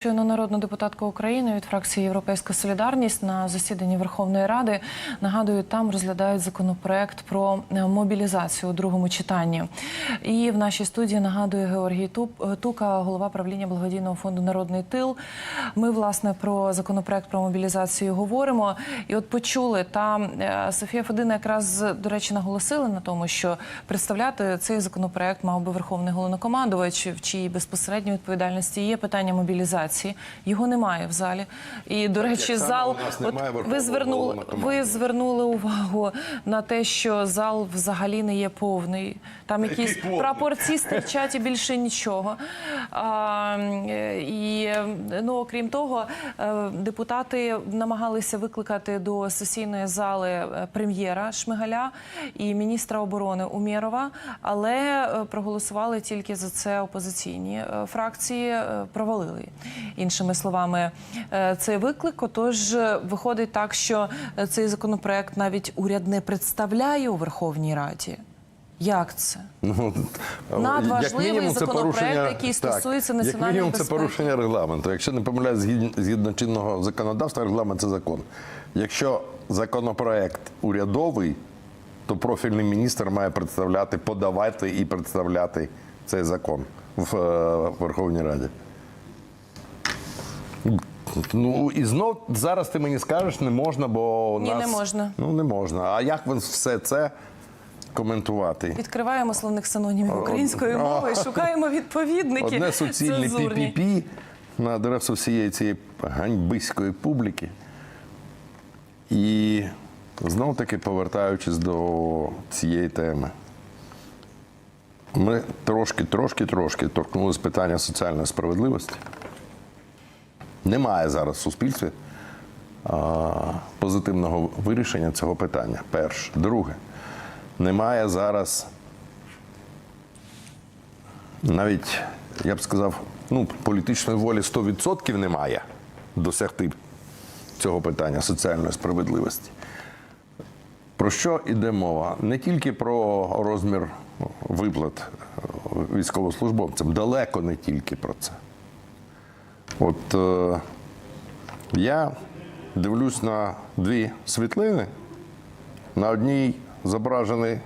Щойно народна депутатка України від фракції Європейська Солідарність на засіданні Верховної Ради нагадую, там розглядають законопроект про е, мобілізацію у другому читанні. І в нашій студії нагадує Георгій Туп- Тука, голова правління благодійного фонду Народний тил. Ми власне про законопроект про мобілізацію говоримо. І от почули та е, Софія Федина якраз до речі наголосила на тому, що представляти цей законопроект мав би верховний головнокомандувач, в чиїй безпосередньо відповідальності є питання мобілізації. Його немає в залі. І до речі, зал от ви звернули ви звернули увагу на те, що зал взагалі не є повний. Там якісь прапорці стирчать і більше нічого. А, і ну, окрім того, е, депутати намагалися викликати до сесійної зали е, прем'єра Шмигаля і міністра оборони Умєрова, але е, проголосували тільки за це опозиційні фракції, провалили. Іншими словами, е, цей виклик. Отож, виходить так, що е, цей законопроект навіть уряд не представляє у Верховній Раді. Як це? Ну, Надважливий як мінімум, це законопроект, який стосується так, національної Як мінімум, це безпеки. порушення регламенту. Якщо не помиляюсь, згідно, згідно чинного законодавства, регламент це закон. Якщо законопроект урядовий, то профільний міністр має представляти, подавати і представляти цей закон в е, Верховній Раді. Ну і знов зараз ти мені скажеш, не можна, бо у Ні, нас не можна. Ну не можна. А як ви все це коментувати? Відкриваємо словник синонімів української мови, і шукаємо відповідники. Одне суцільне пі-пі-пі на адресу всієї цієї ганьбиської публіки. І знов таки повертаючись до цієї теми. Ми трошки, трошки, трошки торкнулися питання соціальної справедливості. Немає зараз в суспільстві а, позитивного вирішення цього питання. Перше. Друге, немає зараз навіть, я б сказав, ну, політичної волі 100% немає досягти цього питання соціальної справедливості. Про що йде мова? Не тільки про розмір виплат військовослужбовцям, далеко не тільки про це. От е, я дивлюсь на дві світлини. На одній зображений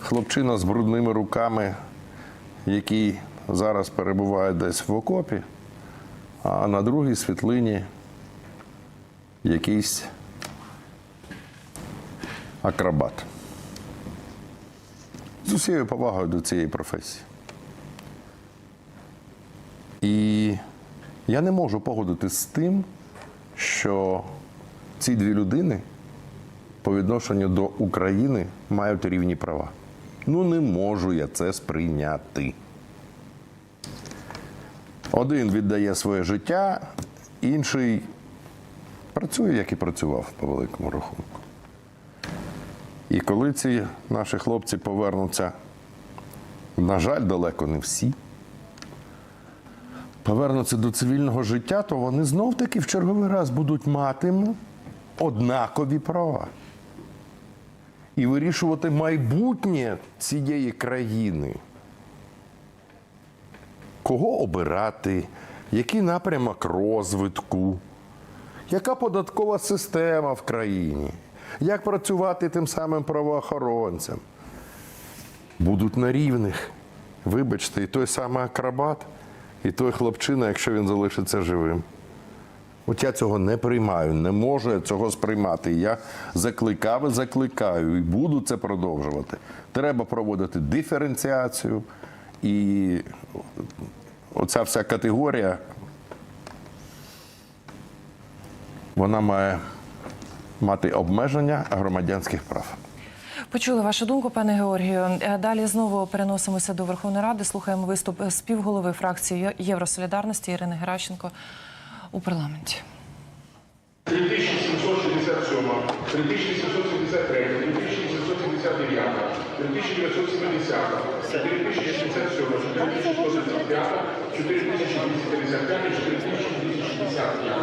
хлопчина з брудними руками, який зараз перебуває десь в окопі, а на другій світлині якийсь акробат. З усією повагою до цієї професії. І я не можу погодитись з тим, що ці дві людини по відношенню до України мають рівні права. Ну не можу я це сприйняти. Один віддає своє життя, інший працює, як і працював по великому рахунку. І коли ці наші хлопці повернуться, на жаль, далеко не всі, повернуться до цивільного життя, то вони знов таки в черговий раз будуть мати однакові права. І вирішувати майбутнє цієї країни. Кого обирати, який напрямок розвитку, яка податкова система в країні, як працювати тим самим правоохоронцям. Будуть на рівних. Вибачте, і той самий акробат, і той хлопчина, якщо він залишиться живим. От я цього не приймаю, не можу цього сприймати. Я закликав і закликаю, і буду це продовжувати. Треба проводити диференціацію, і оця вся категорія, вона має мати обмеження громадянських прав. Почули вашу думку, пане Георгію. Е, Далі знову переносимося до Верховної Ради. Слухаємо виступ співголови фракції Євросолідарності Ірини Геращенко у парламенті. 3767, 3773, 3779, 3970, 4067, 4135, 4255 і 4265.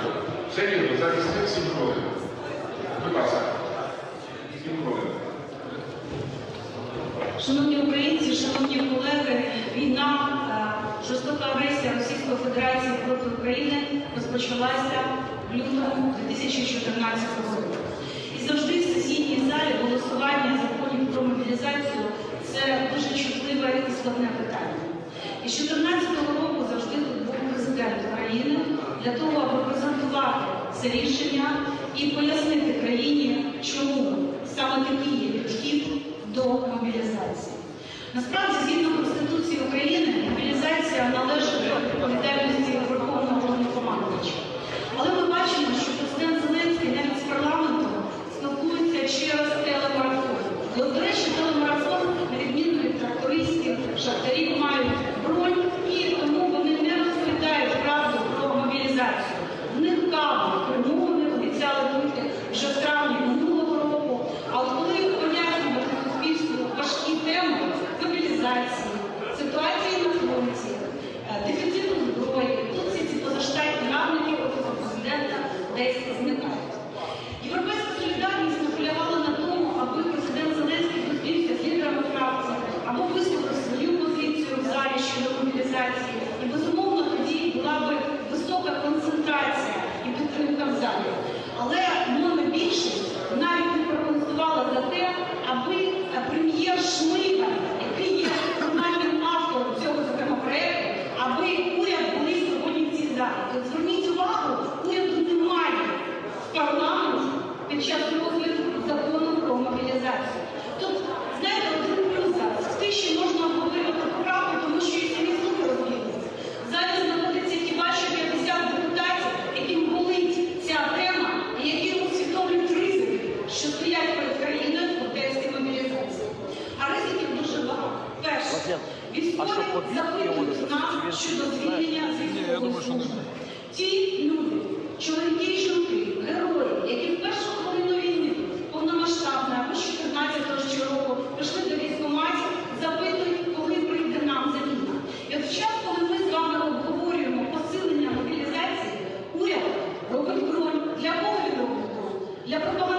Все рівно, зараз 7 хвилин. Будь ласка. 7 хвилин. Шановні українці, шановні колеги, війна, е, жорстока агресія Російської Федерації проти України розпочалася в лютому 2014 року. І завжди в сесійній залі голосування законів про мобілізацію це дуже чутливе і складне питання. І з 2014 року завжди тут був президент України для того, аби презентувати це рішення і пояснити країні, чому. Brasil, não. президент. А що побіг його не Ні. Ті люди, чоловіки і жінки, герої, які в першу хвилину війни повномасштабна або 14-го року прийшли до військоматів, запитують, коли прийде нам заміна. І от час, коли ми з вами обговорюємо посилення мобілізації, уряд робить бронь. Для кого він робить бронь? Для пропаганди.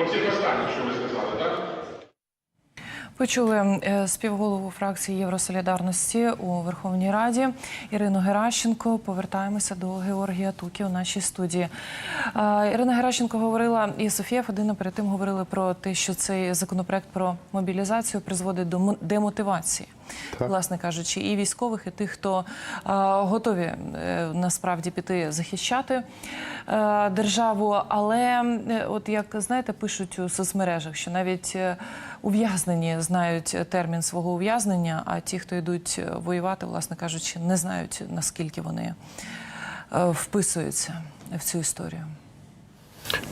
Оці останні, що ви сказали, так? Почули е, співголову фракції Євросолідарності у Верховній Раді Ірину Геращенко. Повертаємося до Георгія Тукі у нашій студії. Ірина Геращенко говорила і Софія Федина перед тим говорили про те, що цей законопроект про мобілізацію призводить до демотивації. Так. Власне кажучи, і військових, і тих, хто е, готові е, насправді піти захищати е, державу. Але е, от як знаєте, пишуть у соцмережах, що навіть ув'язнені знають термін свого ув'язнення, а ті, хто йдуть воювати, власне кажучи, не знають наскільки вони вписуються в цю історію.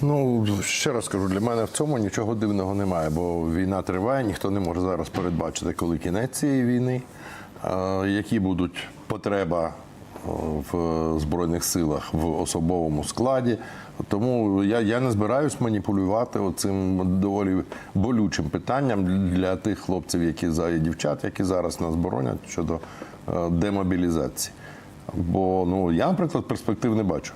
Ну, ще раз кажу, для мене в цьому нічого дивного немає, бо війна триває, ніхто не може зараз передбачити, коли кінець цієї війни, які будуть потреба е, в Збройних силах в особовому складі. Тому я, я не збираюсь маніпулювати цим доволі болючим питанням для тих хлопців, які за дівчат, які зараз нас боронять щодо е, демобілізації. Бо ну я, наприклад, перспектив не бачу.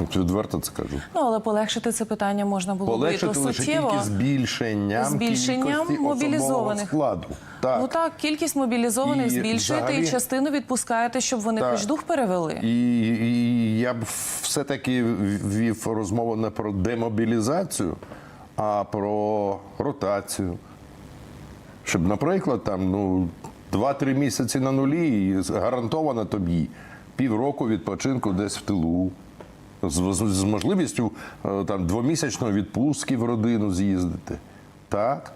От Відверто це кажу. Ну але полегшити це питання можна було Полегшити то лише суттєво. тільки збільшенням, Збільшенням мобілізованих. складу. Так. Ну так, кількість мобілізованих І збільшуєте і частину відпускаєте, щоб вони Так. хоч дух перевели. І, і я б все-таки вів розмову не про демобілізацію, а про ротацію. Щоб, наприклад, там ну, 2-3 місяці на нулі і гарантовано тобі півроку відпочинку десь в тилу. З, з, можливістю е, там, двомісячної відпустки в родину з'їздити. Так?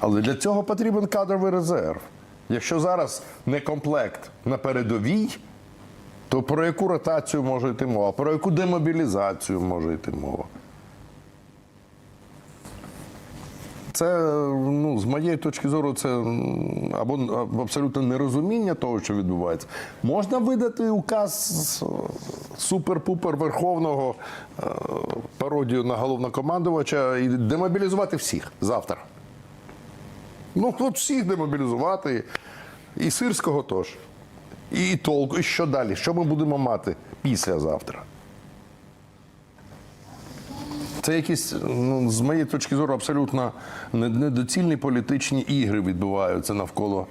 Але для цього потрібен кадровий резерв. Якщо зараз не комплект на передовій, то про яку ротацію може йти мова? Про яку демобілізацію може йти мова? Це, ну, з моєї точки зору, це або абсолютно нерозуміння того, що відбувається. Можна видати указ супер-пупер верховного е, пародію на головнокомандувача і демобілізувати всіх завтра. Ну, от всіх демобілізувати. І сирського теж. І толку, і що далі? Що ми будемо мати післязавтра? Це якісь, ну, з моєї точки зору, абсолютно недоцільні політичні ігри відбуваються навколо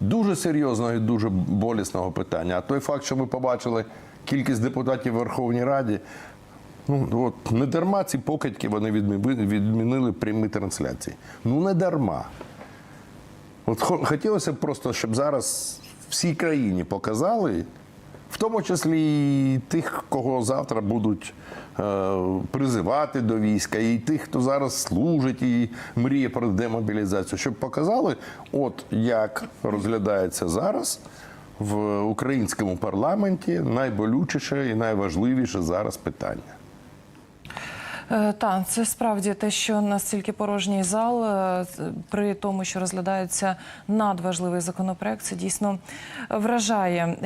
дуже серйозного і дуже болісного питання. А той факт, що ми побачили кількість депутатів в Верховній Раді, ну от не дарма ці покидьки вони відмі- відмінили прямі трансляції. Ну не дарма. От хотілося б просто, щоб зараз всій країні показали, в тому числі і тих, кого завтра будуть е, призивати до війська, і тих, хто зараз служить і мріє про демобілізацію, щоб показали, от як розглядається зараз в українському парламенті найболючіше і найважливіше зараз питання. Е, Так, це справді те, що настільки порожній зал е, при тому, що розглядається надважливий законопроект, це дійсно вражає.